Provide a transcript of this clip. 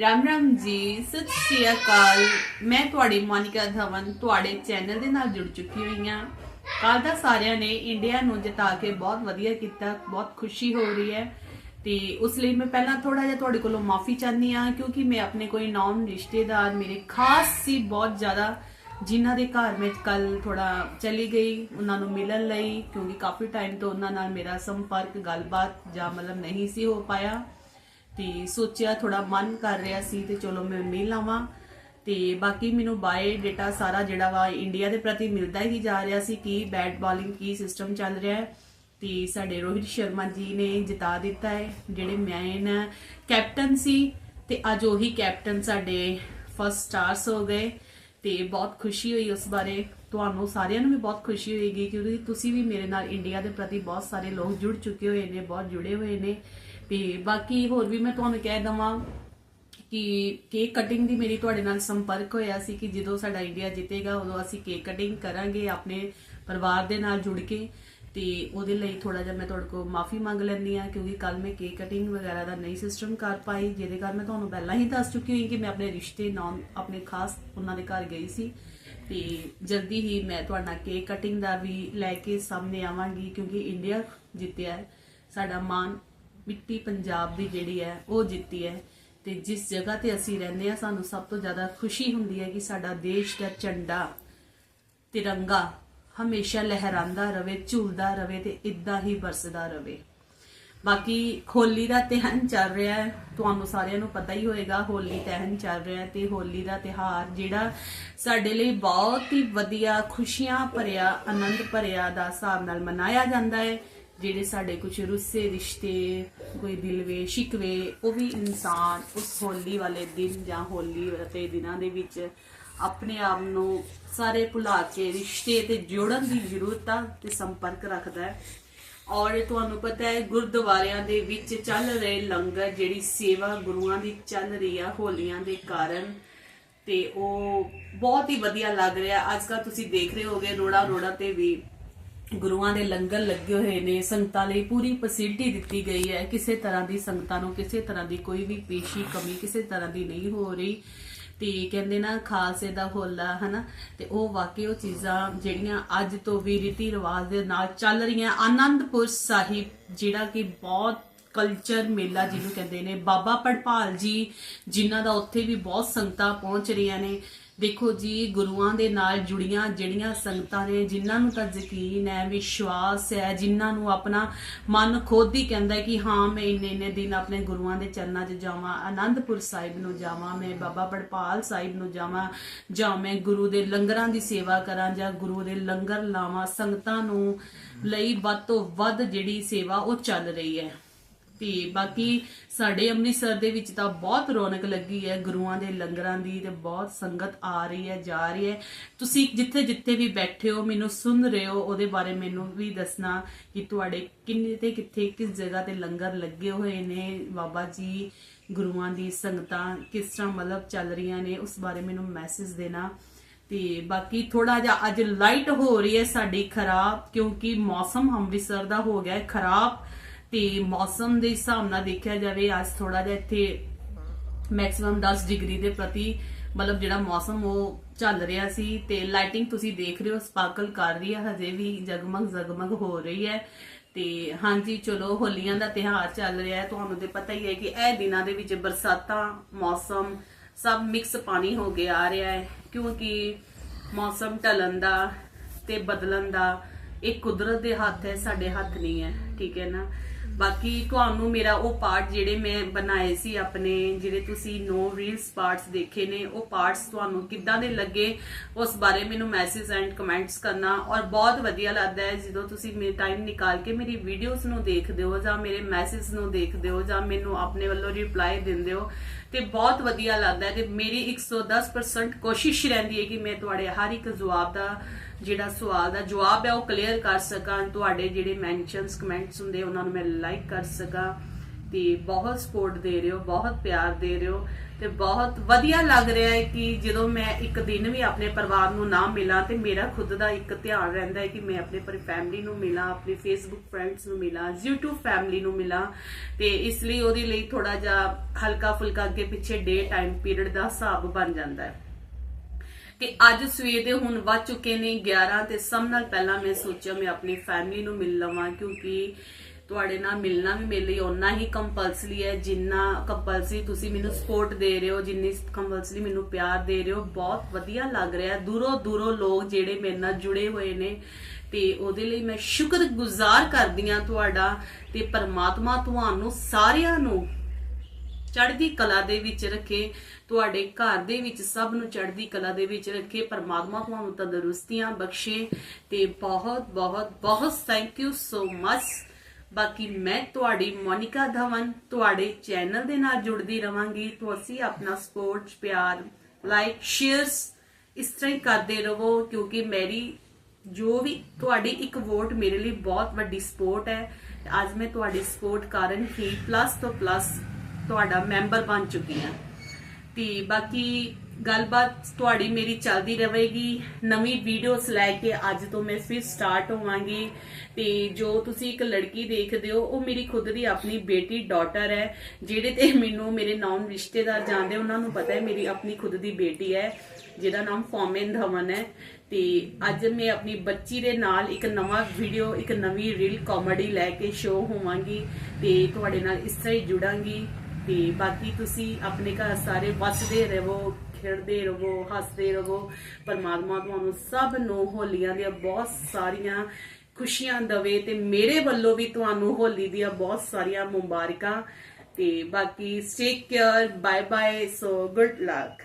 ਰਾਮ ਰਾਮ ਜੀ, ਸਤਿ ਸ਼੍ਰੀ ਅਕਾਲ। ਮੈਂ ਤੁਹਾਡੀ ਮੋਨਿਕਾ ਧਵਨ, ਤੁਹਾਡੇ ਚੈਨਲ ਦੇ ਨਾਲ ਜੁੜ ਚੁੱਕੀ ਹੋਈ ਹਾਂ। ਕੱਲ ਦਾ ਸਾਰਿਆਂ ਨੇ ਇੰਡੀਆ ਨੂੰ ਜਿਤਾ ਕੇ ਬਹੁਤ ਵਧੀਆ ਕੀਤਾ, ਬਹੁਤ ਖੁਸ਼ੀ ਹੋ ਰਹੀ ਹੈ। ਤੇ ਉਸ ਲਈ ਮੈਂ ਪਹਿਲਾਂ ਥੋੜਾ ਜਿਹਾ ਤੁਹਾਡੇ ਕੋਲੋਂ ਮਾਫੀ ਚਾਹਨੀ ਆ ਕਿਉਂਕਿ ਮੈਂ ਆਪਣੇ ਕੋਈ ਨੌਨ ਰਿਸ਼ਤੇਦਾਰ, ਮੇਰੇ ਖਾਸ ਸੀ ਬਹੁਤ ਜ਼ਿਆਦਾ, ਜਿਨ੍ਹਾਂ ਦੇ ਘਰ ਮੈਂ ਕੱਲ ਥੋੜਾ ਚਲੀ ਗਈ, ਉਹਨਾਂ ਨੂੰ ਮਿਲਣ ਲਈ, ਕਿਉਂਕਿ ਕਾਫੀ ਟਾਈਮ ਤੋਂ ਉਹਨਾਂ ਨਾਲ ਮੇਰਾ ਸੰਪਰਕ, ਗੱਲਬਾਤ ਜਾਂ ਮਤਲਬ ਨਹੀਂ ਸੀ ਹੋ ਪਾਇਆ। ਤੇ ਸੋਚਿਆ ਥੋੜਾ ਮਨ ਕਰ ਰਿਹਾ ਸੀ ਤੇ ਚਲੋ ਮੈਂ ਮਿਲ ਆਵਾਂ। ਤੇ ਬਾਕੀ ਮੈਨੂੰ ਬਾਏ ਡੇਟਾ ਸਾਰਾ ਜਿਹੜਾ ਵਾ ਇੰਡੀਆ ਦੇ ਪ੍ਰਤੀ ਮਿਲਦਾ ਹੀ ਜਾ ਰਿਹਾ ਸੀ ਕਿ ਬੈਟ ਬਾਲਿੰਗ ਕੀ ਸਿਸਟਮ ਚੱਲ ਰਿਹਾ ਹੈ। ਤੇ ਸਾਡੇ ਰੋਹਿਤ ਸ਼ਰਮਾ ਜੀ ਨੇ ਜਿਤਾ ਦਿੱਤਾ ਹੈ, ਜਿਹੜੇ ਮੈਨ ਕੈਪਟਨ ਸੀ ਤੇ ਅੱਜ ਉਹੀ ਕੈਪਟਨ ਸਾਡੇ ਫਸਟ ਸਟਾਰਸ ਹੋ ਗਏ ਤੇ ਬਹੁਤ ਖੁਸ਼ੀ ਹੋਈ ਉਸ ਬਾਰੇ। ਤੁਹਾਨੂੰ ਸਾਰਿਆਂ ਨੂੰ ਵੀ ਬਹੁਤ ਖੁਸ਼ੀ ਹੋਏਗੀ ਕਿਉਂਕਿ ਤੁਸੀਂ ਵੀ ਮੇਰੇ ਨਾਲ ਇੰਡੀਆ ਦੇ ਪ੍ਰਤੀ ਬਹੁਤ ਸਾਰੇ ਲੋਕ ਜੁੜ ਚੁੱਕੇ ਹੋਏ ਨੇ, ਬਹੁਤ ਜੁੜੇ ਹੋਏ ਨੇ। ਤੇ ਬਾਕੀ ਹੋਰ ਵੀ ਮੈਂ ਤੁਹਾਨੂੰ ਕਹਿ ਦਵਾਂ ਕਿ ਕੇਕ ਕਟਿੰਗ ਦੀ ਮੇਰੀ ਤੁਹਾਡੇ ਨਾਲ ਸੰਪਰਕ ਹੋਇਆ ਸੀ ਕਿ ਜਦੋਂ ਸਾਡਾ ਇੰਡੀਆ ਜਿੱਤੇਗਾ, ਉਦੋਂ ਅਸੀਂ ਕੇਕ ਕਟਿੰਗ ਕਰਾਂਗੇ ਆਪਣੇ ਪਰਿਵਾਰ ਦੇ ਨਾਲ ਜੁੜ ਕੇ ਤੇ ਉਹਦੇ ਲਈ ਥੋੜਾ ਜਿਹਾ ਮੈਂ ਤੁਹਾਡੇ ਕੋਲ ਮਾਫੀ ਮੰਗ ਲੈਂਦੀ ਆ ਕਿਉਂਕਿ ਕੱਲ ਮੈਂ ਕੇਕ ਕਟਿੰਗ ਵਗੈਰਾ ਦਾ ਨਹੀਂ ਸਿਸਟਮ ਕਰ ਪਾਈ, ਜਿਹਦੇ ਕਾਰਨ ਮੈਂ ਤੁਹਾਨੂੰ ਪਹਿਲਾਂ ਹੀ ਦੱਸ ਚੁੱਕੀ ਹੋਈ ਕਿ ਮੈਂ ਆਪਣੇ ਰਿਸ਼ਤੇ ਨਾਲ, ਆਪਣੇ ਖਾਸ ਉਹਨਾਂ ਦੇ ਘਰ ਗਈ ਸੀ ਤੇ ਜਲਦੀ ਹੀ ਮੈਂ ਤੁਹਾਡਾ ਕੇਕ ਕਟਿੰਗ ਦਾ ਵੀ ਲੈ ਕੇ ਸਾਹਮਣੇ ਆਵਾਂਗੀ ਕਿਉਂਕਿ ਇੰਡੀਆ ਜਿੱਤਿਆ ਸਾਡਾ ਮਾਨ ਮਿੱਟੀ ਪੰਜਾਬ ਦੀ ਜਿਹੜੀ ਹੈ, ਉਹ ਜਿੱਤੀ ਹੈ। ਤੇ ਜਿਸ ਜਗ੍ਹਾ ਤੇ ਅਸੀਂ ਰਹਿੰਦੇ ਆ ਸਾਨੂੰ ਸਭ ਤੋਂ ਜ਼ਿਆਦਾ ਖੁਸ਼ੀ ਹੁੰਦੀ ਹੈ ਕਿ ਸਾਡਾ ਦੇਸ਼ ਦਾ ਝੰਡਾ, ਤਿਰੰਗਾ ਹਮੇਸ਼ਾ ਲਹਿਰਾਂਦਾ ਰਵੇ ਝੂਲਦਾ ਰਵੇ ਤੇ ਇਦਾਂ ਹੀ ਵਰਸਦਾ ਰਵੇ ਬਾਕੀ ਹੋਲੀ ਦਾ ਤਿਹਾਰ ਚੱਲ ਰਿਹਾ ਹੈ, ਤੁਹਾਨੂੰ ਸਾਰਿਆਂ ਨੂੰ ਪਤਾ ਹੀ ਹੋਏਗਾ, ਹੋਲੀ ਤਿਹਾਰ ਚੱਲ ਰਿਹਾ ਹੈ ਤੇ ਹੋਲੀ ਦਾ ਤਿਹਾਰ ਜਿਹੜਾ ਸਾਡੇ ਲਈ ਬਹੁਤ ਹੀ ਵਧੀਆ ਖੁਸ਼ੀਆਂ ਭਰਿਆ, ਆਨੰਦ ਭਰਿਆ ਦਾ ਹਿਸਾਬ ਨਾਲ ਮਨਾਇਆ ਜਾਂਦਾ ਹੈ। ਜਿਹੜੇ ਸਾਡੇ ਕੁਝ ਰੁੱਸੇ ਰਿਸ਼ਤੇ, ਕੋਈ ਦਿਲਵੇ, ਸ਼ਿਕਵੇ, ਉਹ ਵੀ ਇਨਸਾਨ ਉਸ ਹੋਲੀ ਵਾਲੇ ਦਿਨ ਜਾਂ ਹੋਲੀ ਅਤੇ ਦਿਨਾਂ ਦੇ ਵਿੱਚ ਆਪਣੇ ਆਪ ਨੂੰ ਸਾਰੇ ਭੁਲਾ ਕੇ ਰਿਸ਼ਤੇ ਤੇ ਜੋੜਨ ਦੀ ਜ਼ਰੂਰਤ ਆ ਤੇ ਸੰਪਰਕ ਰੱਖਦਾ ਹੈ। ਔਰ ਤੁਹਾਨੂੰ ਪਤਾ ਹੈ, ਗੁਰਦੁਆਰਿਆਂ ਦੇ ਵਿੱਚ ਚੱਲ ਰਹੇ ਲੰਗਰ ਜਿਹੜੀ ਸੇਵਾ ਗੁਰੂਆਂ ਦੀ ਚੱਲ ਰਹੀ ਆ ਹੋਲੀਆਂ ਦੇ ਕਾਰਨ ਤੇ ਉਹ ਬਹੁਤ ਹੀ ਵਧੀਆ ਲੱਗ ਰਿਹਾ। ਅੱਜ ਕੱਲ ਤੁਸੀਂ ਦੇਖ ਰਹੇ ਹੋਗੇ ਰੋੜਾ ਰੋੜਾ ਤੇ ਵੀ ਗੁਰੂਆਂ ਦੇ ਲੰਗਰ ਲੱਗੇ ਹੋਏ ਨੇ, ਸੰਗਤਾਂ ਲਈ ਪੂਰੀ ਫੈਸਿਲਿਟੀ ਦਿੱਤੀ ਗਈ ਹੈ। ਕਿਸੇ ਤਰ੍ਹਾਂ ਦੀ ਸੰਗਤਾਂ ਨੂੰ ਕਿਸੇ ਤਰ੍ਹਾਂ ਦੀ ਕੋਈ ਵੀ ਪੇਸ਼ੀ ਕਮੀ ਕਿਸੇ ਤਰ੍ਹਾਂ ਦੀ ਨਹੀਂ ਹੋ ਰਹੀ। ਤੇ ਕਹਿੰਦੇ ਨਾ, ਖਾਲਸੇ ਦਾ ਹੋਲਾ, ਹਨਾ? ਤੇ ਉਹ ਵਾਕਈ ਉਹ ਚੀਜ਼ਾਂ ਜਿਹੜੀਆਂ ਅੱਜ ਤੋਂ ਵੀ ਰੀਤੀ ਰਿਵਾਜ ਦੇ ਨਾਲ ਚੱਲ ਰਹੀਆਂ। ਆਨੰਦਪੁਰ ਸਾਹਿਬ, ਜਿਹੜਾ ਕਿ ਬਹੁਤ ਕਲਚਰ ਮੇਲਾ ਜਿਹਨੂੰ ਕਹਿੰਦੇ ਨੇ। ਬਾਬਾ ਪੜਪਾਲ ਜੀ, ਜਿਨ੍ਹਾਂ ਦਾ ਉੱਥੇ ਵੀ ਬਹੁਤ ਸੰਗਤਾਂ ਪਹੁੰਚ ਰਹੀਆਂ ਨੇ। ਦੇਖੋ ਜੀ, ਗੁਰੂਆਂ ਦੇ ਨਾਲ ਜੁੜੀਆਂ ਜਿਹੜੀਆਂ ਸੰਗਤਾਂ ਨੇ, ਜਿਨ੍ਹਾਂ ਨੂੰ ਤਾਂ ਯਕੀਨ ਹੈ, ਵਿਸ਼ਵਾਸ ਹੈ, ਜਿਨ੍ਹਾਂ ਨੂੰ ਆਪਣਾ ਮਨ ਖੁਦ ਹੀ ਕਹਿੰਦਾ ਕਿ ਹਾਂ, ਮੈਂ ਇੰਨੇ ਇੰਨੇ ਦਿਨ ਆਪਣੇ ਗੁਰੂਆਂ ਦੇ ਚਰਨਾਂ 'ਚ ਜਾਵਾਂ, ਆਨੰਦਪੁਰ ਸਾਹਿਬ ਨੂੰ ਜਾਵਾਂ, ਮੈਂ ਬਾਬਾ ਪੜਪਾਲ ਸਾਹਿਬ ਨੂੰ ਜਾਵਾਂ, ਜਾਂ ਮੈਂ ਗੁਰੂ ਦੇ ਲੰਗਰਾਂ ਦੀ ਸੇਵਾ ਕਰਾਂ, ਜਾਂ ਗੁਰੂ ਦੇ ਲੰਗਰ ਲਾਵਾਂ, ਸੰਗਤਾਂ ਨੂੰ ਲਈ ਵੱਧ ਤੋਂ ਵੱਧ ਜਿਹੜੀ ਸੇਵਾ ਉਹ ਚੱਲ ਰਹੀ ਹੈ। ਤੇ ਬਾਕੀ ਸਾਡੇ ਅੰਮ੍ਰਿਤਸਰ ਦੇ ਵਿੱਚ ਤਾਂ ਬਹੁਤ ਰੌਣਕ ਲੱਗੀ ਹੈ, ਗੁਰੂਆਂ ਦੇ ਲੰਗਰਾਂ ਦੀ ਤੇ ਬਹੁਤ ਸੰਗਤ ਆ ਰਹੀ ਹੈ, ਜਾ ਰਹੀ ਹੈ। ਤੁਸੀਂ ਜਿੱਥੇ ਜਿੱਥੇ ਵੀ ਬੈਠੇ ਹੋ, ਮੈਨੂੰ ਸੁਣ ਰਹੇ ਹੋ, ਉਹਦੇ ਬਾਰੇ ਮੈਨੂੰ ਵੀ ਦੱਸਣਾ ਕਿ ਤੁਹਾਡੇ ਕਿੰਨੇ ਤੇ ਕਿੱਥੇ, ਕਿਸ ਜਗ੍ਹਾ ਤੇ ਲੰਗਰ ਲੱਗੇ ਹੋਏ ਨੇ, ਬਾਬਾ ਜੀ, ਗੁਰੂਆਂ ਦੀ ਸੰਗਤਾਂ ਕਿਸ ਤਰ੍ਹਾਂ ਮਤਲਬ ਚੱਲ ਰਹੀਆਂ ਨੇ, ਉਸ ਬਾਰੇ ਮੈਨੂੰ ਮੈਸੇਜ ਦੇਣਾ। ਤੇ ਬਾਕੀ ਥੋੜਾ ਜਿਹਾ ਅੱਜ ਲਾਈਟ ਹੋ ਰਹੀ ਹੈ ਸਾਡੀ ਖਰਾਬ, ਕਿਉਂਕਿ ਮੌਸਮ ਅੰਮ੍ਰਿਤਸਰ ਦਾ ਹੋ ਗਿਆ ਹੈ, ਖਰਾਬ। ਤੇ ਮੌਸਮ ਦੇ ਹਿਸਾਬ ਨਾਲ ਦੇਖਿਆ ਜਾਵੇ, ਅੱਜ ਥੋੜਾ ਜਿਹਾ ਇੱਥੇ ਮੈਕਸਿਮਮ 10 ਡਿਗਰੀ ਦੇ ਪ੍ਰਤੀ ਮਤਲਬ ਜਿਹੜਾ ਮੌਸਮ ਉਹ ਚੱਲ ਰਿਹਾ ਸੀ ਤੇ ਲਾਈਟਿੰਗ ਤੁਸੀਂ ਦੇਖ ਰਹੇ ਹੋ ਸਪਾਰਕਲ ਕਰ ਰਹੀ ਹੈ, ਹਜੇ ਵੀ ਜਗਮਗ ਜਗਮਗ ਹੋ ਰਹੀ ਹੈ ਤੇ ਹਾਂਜੀ, ਚਲੋ ਹੋਲੀਆਂ ਦਾ ਤਿਹਾਰ ਚੱਲ ਰਿਹਾ ਹੈ, ਤੁਹਾਨੂੰ ਤੇ ਪਤਾ ਹੀ ਹੈ ਕਿ ਇਹ ਦਿਨਾਂ ਦੇ ਵਿੱਚ ਬਰਸਾਤਾਂ, ਮੌਸਮ ਸਭ ਮਿਕਸ ਪਾਣੀ ਹੋ ਕੇ ਆ ਰਿਹਾ ਹੈ ਕਿਉਂਕਿ ਮੌਸਮ ਢਲਣ ਦਾ ਤੇ ਬਦਲਣ ਦਾ ਇਹ ਕੁਦਰਤ ਦੇ ਹੱਥ ਹੈ, ਸਾਡੇ ਹੱਥ ਨਹੀਂ ਹੈ, ਠੀਕ ਹੈ ਨਾ? ਬਾਕੀ ਤੁਹਾਨੂੰ ਮੇਰਾ ਉਹ ਪਾਰਟ ਜਿਹੜੇ ਮੈਂ ਬਣਾਏ ਸੀ ਆਪਣੇ, ਜਿਹੜੇ ਤੁਸੀਂ ਨੋ ਰੀਲਸ ਪਾਰਟਸ ਦੇਖੇ ਨੇ, ਉਹ ਪਾਰਟਸ ਤੁਹਾਨੂੰ ਕਿੱਦਾਂ ਦੇ ਲੱਗੇ, ਉਸ ਬਾਰੇ ਮੈਨੂੰ ਮੈਸੇਜ ਐਂਡ ਕਮੈਂਟਸ ਕਰਨਾ ਔਰ ਬਹੁਤ ਵਧੀਆ ਲੱਗਦਾ ਹੈ ਜਦੋਂ ਤੁਸੀਂ ਮੇਰੇ ਟਾਈਮ ਨਿਕਾਲ ਕੇ ਮੇਰੀ ਵੀਡੀਓਜ਼ ਨੂੰ ਦੇਖਦੇ ਹੋ ਜਾਂ ਮੇਰੇ ਮੈਸੇਜ ਨੂੰ ਦੇਖਦੇ ਹੋ ਜਾਂ ਮੈਨੂੰ ਆਪਣੇ ਵੱਲੋਂ ਰਿਪਲਾਈ ਦਿੰਦੇ ਹੋ। ਤੇ ਬਹੁਤ ਵਧੀਆ ਲੱਗਦਾ ਹੈ ਤੇ ਮੇਰੀ 110% ਕੋਸ਼ਿਸ਼ ਰਹਿੰਦੀ ਹੈ ਕਿ ਮੈਂ ਤੁਹਾਡੇ ਹਰ ਇੱਕ ਜਵਾਬ ਦਾ ਜਿਹੜਾ ਸਵਾਲ ਦਾ ਜਵਾਬ ਹੈ ਉਹ ਕਲੀਅਰ ਕਰ ਸਕਾਂ, ਤੁਹਾਡੇ ਜਿਹੜੇ ਮੈਂਸ਼ਨਸ ਕਮੈਂਟਸ ਹੁੰਦੇ, ਉਹਨਾਂ ਨੂੰ ਮੈਂ ਲਾਈਕ ਕਰ ਸਕਾਂ। ਤੇ ਬਹੁਤ ਸਪੋਰਟ ਦੇ ਰਹੇ ਹੋ, ਬਹੁਤ ਪਿਆਰ ਦੇ ਰਹੇ ਹੋ ਤੇ ਬਹੁਤ ਵਧੀਆ ਲੱਗ ਰਿਹਾ ਹੈ ਕਿ ਜਦੋਂ ਮੈਂ ਇੱਕ ਦਿਨ ਵੀ ਆਪਣੇ ਪਰਿਵਾਰ ਨੂੰ ਨਾ ਮਿਲਾਂ ਤੇ ਮੇਰਾ ਖੁਦ ਦਾ ਇੱਕ ਧਿਆਨ ਰਹਿੰਦਾ ਹੈ ਕਿ ਮੈਂ ਆਪਣੇ ਪਰਿ ਫੈਮਿਲੀ ਨੂੰ ਮਿਲਾਂ, ਆਪਣੀ ਫੇਸਬੁੱਕ ਫਰੈਂਡਸ ਨੂੰ ਮਿਲਾਂ, YouTube ਫੈਮਿਲੀ ਨੂੰ ਮਿਲਾਂ ਤੇ ਇਸ ਲਈ ਉਹਦੇ ਲਈ ਥੋੜਾ ਜਿਹਾ ਹਲਕਾ ਫੁਲਕਾ ਅੱਗੇ ਪਿੱਛੇ ਡੇ ਟਾਈਮ ਪੀਰੀਅਡ ਦਾ ਹਿਸਾਬ ਬਣ ਜਾਂਦਾ ਹੈ। ਤੇ ਅੱਜ ਸਵੇਰ ਦੇ ਹੁਣ ਵੱਜ ਚੁੱਕੇ ਨੇ 11 ਤੇ ਸਭ ਨਾਲ ਪਹਿਲਾਂ ਮੈਂ ਸੋਚਿਆ ਮੈਂ ਆਪਣੀ ਫੈਮਿਲੀ ਨੂੰ ਮਿਲ ਲਵਾਂ ਕਿਉਂਕਿ ਤੁਹਾਡੇ ਨਾਲ ਮਿਲਣਾ ਵੀ ਮੇਰੇ ਲਈ ਓਨਾ ਹੀ ਕੰਪਲਸਰੀ ਹੈ, ਜਿੰਨਾ ਕੰਪਲਸਰੀ ਤੁਸੀਂ ਮੈਨੂੰ ਸਪੋਰਟ ਦੇ ਰਹੇ ਹੋ, ਜਿੰਨੀ ਕੰਪਲਸਰੀ ਮੈਨੂੰ ਪਿਆਰ ਦੇ ਰਹੇ ਹੋ, ਬਹੁਤ ਵਧੀਆ ਲੱਗ ਰਿਹਾ ਦੂਰੋਂ ਦੂਰੋਂ ਲੋਕ ਜਿਹੜੇ ਮੇਰੇ ਨਾਲ ਜੁੜੇ ਹੋਏ ਨੇ ਤੇ ਉਹਦੇ ਲਈ ਮੈਂ ਸ਼ੁਕਰਗੁਜ਼ਾਰ ਕਰਦੀ ਹਾਂ ਤੁਹਾਡਾ ਤੇ ਪਰਮਾਤਮਾ ਤੁਹਾਨੂੰ ਸਾਰਿਆਂ ਨੂੰ ਚੜ੍ਹਦੀ ਕਲਾ ਦੇ ਵਿੱਚ ਰੱਖੇ, ਤੁਹਾਡੇ ਘਰ ਦੇ ਵਿੱਚ ਸਭ ਨੂੰ ਚੜ੍ਹਦੀ ਕਲਾ ਦੇ ਵਿੱਚ ਰੱਖੇ, ਪਰਮਾਤਮਾ ਤੁਹਾਨੂੰ ਤੰਦਰੁਸਤੀਆਂ ਬਖਸ਼ੇ ਤੇ ਬਹੁਤ ਬਹੁਤ ਬਹੁਤ ਥੈਂਕ ਯੂ ਸੋ ਮਚ ਬਾਕੀ ਮੈਂ ਤੁਹਾਡੀ ਮੋਨਿਕਾ ਧਵਨ ਤੁਹਾਡੇ ਚੈਨਲ ਦੇ ਨਾਲ ਜੁੜਦੀ ਰਵਾਂਗੀ। ਤੁਸੀਂ ਆਪਣਾ ਸਪੋਰਟ ਪਿਆਰ ਲਾਈਕ ਸ਼ੇਅਰਸ ਇਸ ਤਰ੍ਹਾਂ ਹੀ ਕਰਦੇ ਰਹੋ ਕਿਉਂਕਿ ਮੇਰੀ ਜੋ ਵੀ ਤੁਹਾਡੀ ਇੱਕ ਵੋਟ ਮੇਰੇ ਲਈ ਬਹੁਤ ਵੱਡੀ ਸਪੋਰਟ ਹੈ। ਅੱਜ ਮੈਂ ਤੁਹਾਡੀ ਸਪੋਰਟ ਕਾਰਨ ਹੀ ਪਲੱਸ ਤੋਂ ਪਲੱਸ ਤੁਹਾਡਾ ਮੈਂਬਰ ਬਣ ਚੁੱਕੀ ਹਾਂ। ਤੇ ਬਾਕੀ ਗੱਲਬਾਤ ਤੁਹਾਡੀ ਮੇਰੀ ਚੱਲਦੀ ਰਹੇਗੀ। ਨਵੀਂ ਵੀਡੀਓਜ਼ ਲੈ ਕੇ ਅੱਜ ਤੋਂ ਮੈਂ ਫਿਰ ਸਟਾਰਟ ਹੋਵਾਂਗੀ। ਤੇ ਜੋ ਤੁਸੀਂ ਇੱਕ ਲੜਕੀ ਦੇਖਦੇ ਹੋ, ਉਹ ਮੇਰੀ ਖੁਦ ਦੀ ਆਪਣੀ ਬੇਟੀ ਡਾਟਰ ਹੈ, ਜਿਹੜੇ ਤੇ ਮੈਨੂੰ ਮੇਰੇ ਨੌਨ ਰਿਸ਼ਤੇਦਾਰ ਜਾਣਦੇ, ਉਹਨਾਂ ਨੂੰ ਪਤਾ ਹੈ ਮੇਰੀ ਆਪਣੀ ਖੁਦ ਦੀ ਬੇਟੀ ਹੈ, ਜਿਹਦਾ ਨਾਮ ਫੋਮਿਨ ਧਵਨ ਹੈ। ਤੇ ਅੱਜ ਮੈਂ ਆਪਣੀ ਬੱਚੀ ਦੇ ਨਾਲ ਇੱਕ ਨਵਾਂ ਵੀਡੀਓ ਇੱਕ ਨਵੀਂ ਰੀਲ ਕਾਮੇਡੀ ਲੈ ਕੇ ਸ਼ੋਅ ਹੋਵਾਂਗੀ। ਤੇ ਤੁਹਾਡੇ ਨਾਲ ਇਸ ਤਰ੍ਹਾਂ ਹੀ ਜੁੜਾਂਗੀ। ਤੇ ਬਾਕੀ ਤੁਸੀਂ ਆਪਣੇ ਘਰ ਸਾਰੇ ਵਸਦੇ ਰਹੋ। ਖੇਡਦੇ ਰਹੋ, ਹੱਸਦੇ ਰਹੋ। ਪਰਮਾਤਮਾ ਤੁਹਾਨੂੰ ਸਭ ਨੂੰ ਹੋਲੀਆਂ ਦੀਆਂ ਬਹੁਤ ਸਾਰੀਆਂ ਖੁਸ਼ੀਆਂ ਦਵੇ ਤੇ ਮੇਰੇ ਵੱਲੋਂ ਵੀ ਤੁਹਾਨੂੰ ਹੋਲੀ ਦੀਆਂ ਬਹੁਤ ਸਾਰੀਆਂ ਮੁਬਾਰਕਾਂ। ਤੇ ਬਾਕੀ take care bye bye so good luck